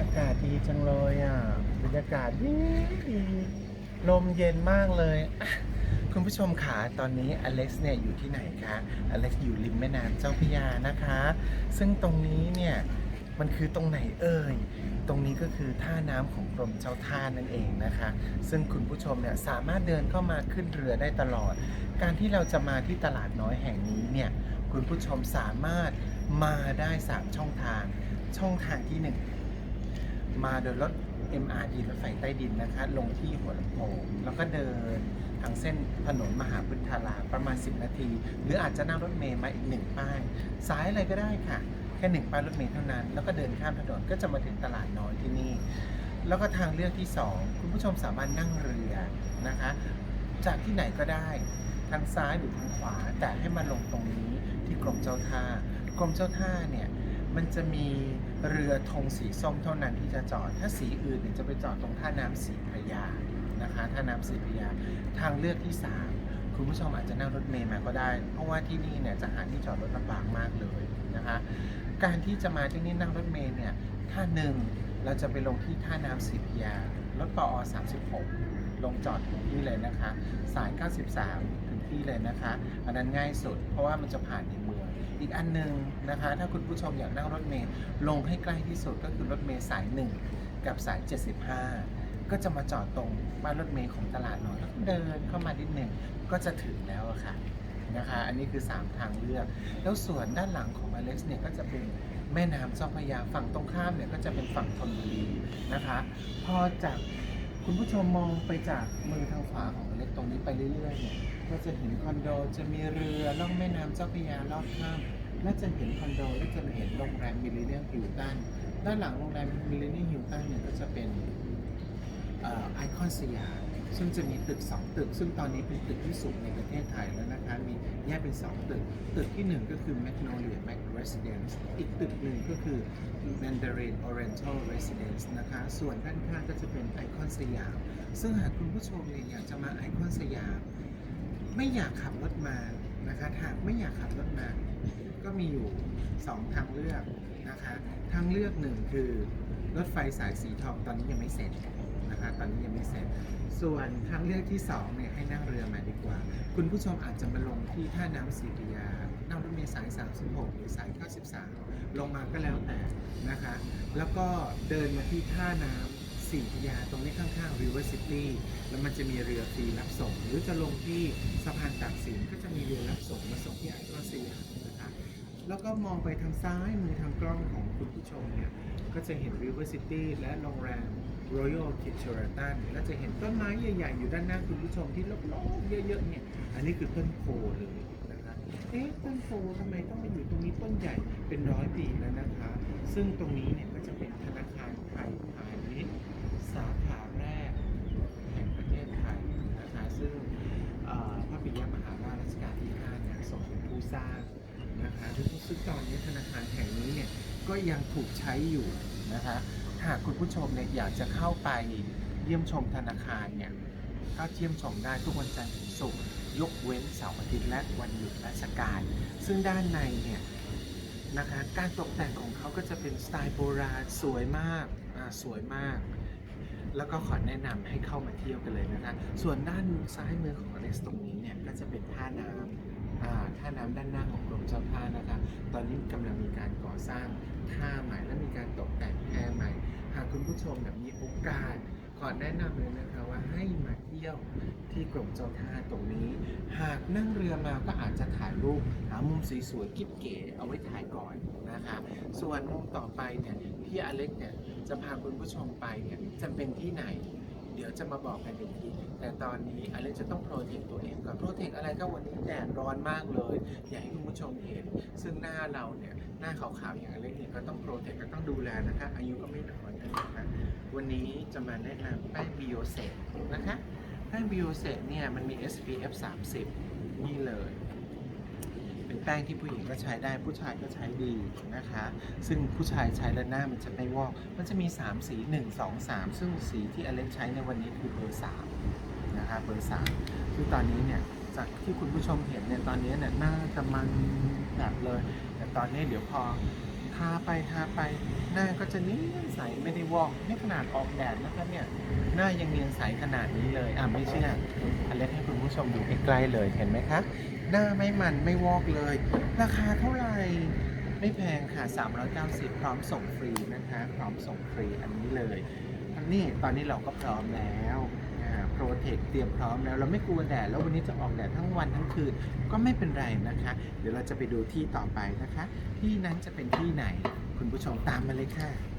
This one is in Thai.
อากาศดีจังเลยอะบรรยากาศดีดีลมเย็นมากเลยอะคุณผู้ชมขาตอนนี้อเล็กซ์เนี่ยอยู่ที่ไหนคะอเล็กซ์อยู่ริมแม่น้ำเจ้าพระยานะคะ ซึ่งตรงนี้เนี่ยมันคือตรงไหนเอ่ย ตรงนี้ก็คือท่าน้ำของกรมเจ้าท่านั่นเองนะคะ ซึ่งคุณผู้ชมเนี่ยสามารถเดินเข้ามาขึ้นเรือได้ตลอด การที่เราจะมาที่ตลาดน้อยแห่งนี้เนี่ย คุณผู้ชมสามารถมาได้ 3 ช่องทาง ช่องทางที่ 1 มาโดยรถ MRT รถไฟใต้ดินนะคะ ลงที่หัวลำโพงแล้วก็เดินทางเส้นถนนมหาพุทธาราประมาณ 10 นาที หรืออาจจะนั่งรถเมล์มาอีกหนึ่งป้ายสายอะไรก็ได้ค่ะ แค่หนึ่งป้ายรถเมล์เท่านั้น แล้วก็เดินข้ามถนนก็จะมาถึงตลาดน้อยที่นี่ แล้วก็ทางเลือกที่ 2 คุณผู้ชมสามารถนั่งเรือนะคะ จากที่ไหนก็ได้ทางซ้ายหรือทางขวา แต่ให้มาลงตรงนี้ที่กรมเจ้าท่ากรมเจ้าท่าเนี่ยมันจะมี เรือธงสีส้มเท่านั้นที่จะจอด ถ้าสีอื่นเนี่ยจะไปจอดตรงท่าน้ำสีพระยานะคะ ท่าน้ำสีพระยา ทางเลือกที่ 3 คุณผู้ชมอาจจะนั่งรถเมล์มาก็ได้ เพราะว่าที่นี่เนี่ยจะหาที่จอดรถลำบากมากเลยนะคะ การที่จะมาที่นี่นั่งรถเมล์เนี่ย ท่าหนึ่งเราจะไปลงที่ท่าน้ำสีพระยารถปอ36 ลงจอดถึงที่เลยนะคะ สาย 93 ที่เลยนะคะ อันนั้นง่ายสุด เพราะว่ามันจะผ่านในเมือง อีกอันหนึงนะคะ ถ้าคุณผู้ชมอยากนั่งรถเมล์ลงให้ใกล้ที่สุดก็คือรถเมล์สาย 1 กับสาย 75ก็จะมาจอดตรงบ้านรถเมล์ของตลาดน้อยแล้วเดินเข้ามานิดหนึ่งก็จะถึงแล้วอะค่ะนะคะ อันนี้คือ 3 ทางเลือก แล้วส่วนด้านหลังของอเล็กซ์เนี่ยก็จะเป็นแม่น้ำเจ้าพระยาฝั่งตรงข้ามเนี่ยก็จะเป็นฝั่งธนบุรีนะคะ พอจากคุณผู้ชมมองไปจากมือทางขวาของอเล็กตรงนี้ไปเรื่อยๆเนี่ย ก็จะเห็นคอนโดจะมีเรือล่องแม่น้ำเจ้าพระยารอบข้ามและจะเห็นคอนโดและจะเห็นโรงแรมมิลเลนเนียมฮิลตันด้านหลังโรงแรมมิลเลนเนียมฮิลตันเนี่ยก็จะเป็นไอคอนสยามซึ่งจะมีตึก 2 ตึก ซึ่งตอนนี้เป็นตึกที่สูงในประเทศไทยแล้วนะคะ มีแยกเป็น 2 ตึก ตึกที่ 1 ก็คือ Magnolia Mac Residence อีกตึกหนึ่งก็คือ Mandarin Oriental Residence นะคะ ส่วนด้านข้างก็จะเป็นไอคอนสยาม ซึ่งหากคุณผู้ชมเนี่ยอยากจะมาไอคอนสยาม ไม่อยากขับรถมานะคะหาไม่อยากขับรถมา ก็มีอยู่ 2 ทางเลือกนะคะ ทางเลือกหนึ่งคือรถไฟสายสีทองตอนนี้ยังไม่เสร็จนะคะตอนนี้ยังไม่เสร็จ ส่วนทางเลือกที่2เนี่ยให้นั่งเรือมาดีกว่า คุณผู้ชมอาจจะมาลงที่ท่าน้ำสีพระยานั่งรถเมล์สาย 36 หรือสาย 93 ลงมาก็แล้วแต่นะคะ แล้วก็เดินมาที่ท่าน้ำ สีพยาตรงนี้ข้างๆ River City แล้วมันจะมีเรือฟรีรับส่ง หรือจะลงที่สะพานตากสินก็จะมีเรือรับส่งมาส่งที่ไอคอนสยามนะคะแล้วก็มองไปทางซ้ายมือทางกล้องของคุณผู้ชมเนี่ยก็จะเห็น River City และโรงแรม Royal k i t c h e r a t o n และจะเห็นต้นไม้ใหญ่ ๆ อยู่ด้านหน้าคุณผู้ชมที่รอบๆเยอะๆเนี่ยอันนี้คือต้นโพเลยนะคะเอ๊ะต้นโพทำไมต้องมาอยู่ตรงนี้ต้นใหญ่เป็นร้อยปีแล้วนะคะ ซึ่งตรงนี้เนี่ยก็จะเป็นธนาคารไทยพาณิชย์สาขาแรกแห่งประเทศไทยนะคะ ซึ่งเอ่อพระปิยมหาราชรัชกาลที่5เนี่ยทรงเป็นผู้สร้าง นะคะซึ่งตอนนี้ธนาคารแห่งนี้เนี่ย ก็ยังถูกใช้อยู่นะคะหากคุณผู้ชมเนี่ยอยากจะเข้าไปเยี่ยมชมธนาคารเนี่ยเข้าเยี่ยมชมได้ทุกวันจันทร์ถึงศุกร์ยกเว้นเสาร์อาทิตย์และวันหยุดราชการ ซึ่งด้านในเนี่ยนะคะการตกแต่งของเขาก็จะเป็นสไตล์โบราณสวยมากสวยมาก แล้วก็ขอแนะนำให้เข้ามาเที่ยวกันเลยนะคะ ส่วนด้านซ้ายมือของอเล็กซ์ตรงนี้เนี่ยก็จะเป็นท่าน้ำท่าน้ำด้านหน้าของกรมเจ้าท่านะคะ ตอนนี้กำลังมีการก่อสร้าง ท่าใหม่และมีการตกแต่งแพใหม่ หากคุณผู้ชมแบบมีโอกาสขอแนะนำเลยนะคะว่าให้มาเที่ยวที่กรมเจ้าท่าตรงนี้ หากนั่งเรือมาก็อาจจะถ่ายรูปหามุมสวยๆกิ๊บเก๋เอาไว้ถ่ายก่อนนะคะ ส่วนมุมต่อไปเนี่ยที่อเล็กเนี่ยจะพาคุณผู้ชมไปเนี่ยจะเป็นที่ไหน เดี๋ยวจะมาบอกกันอีกทีแต่ตอนนี้อเล็กจะต้องโปรเทคตัวเองก่อนโปรเทคอะไรก็วันนี้แดดร้อนมากเลย อยากให้คุณผู้ชมเห็น ซึ่งหน้าเราเนี่ยหน้าขาวๆอย่างอเล็กเนี่ยก็ต้องโปรเทคก็ต้องดูแลนะคะ อายุก็ไม่น้อยนะคะวันนี้จะมาแนะนำแป้งบิโอเซตนะคะแป้งบิโอเซตเนี่ยมันมี SPF 30นี่เลย เป็นแป้งที่ผู้หญิงก็ใช้ได้ผู้ชายก็ใช้ดีนะคะ ซึ่งผู้ชายใช้แล้วหน้ามันจะไม่วอก มันจะมี 3 สี 1 2 3 ซึ่งสีที่อเล็กใช้ในวันนี้คือเบอร์3นะคะเบอร์3ซึ่งตอนนี้เนี่ยจากที่คุณผู้ชมเห็นเนี่ยตอนนี้เนี่ยหน้าจะมันแบบเลย แต่ตอนนี้เดี๋ยวพอทาไปทาไปหน้าก็จะเนียนใสไม่ได้วอกนี่ขนาดออกแดดนะคะเนี่ยหน้ายังเนียนใสขนาดนี้เลยอะไม่เชื่ออเล็กให้คุณผู้ชมดูใกล้ๆเลยเห็นไหมคะ หน้าไม่มันไม่วอกเลย ราคาเท่าไหร่ไม่แพงค่ะ 390 พร้อมส่งฟรีนะคะ พร้อมส่งฟรีอันนี้เลยอันนี้ตอนนี้เราก็พร้อมแล้วโปรเทคเตรียมพร้อมแล้ว เราไม่กลัวแดดแล้ววันนี้จะออกแดดทั้งวันทั้งคืนก็ไม่เป็นไรนะคะ เดี๋ยวเราจะไปดูที่ต่อไปนะคะ ที่นั้นจะเป็นที่ไหน คุณผู้ชมตามมาเลยค่ะ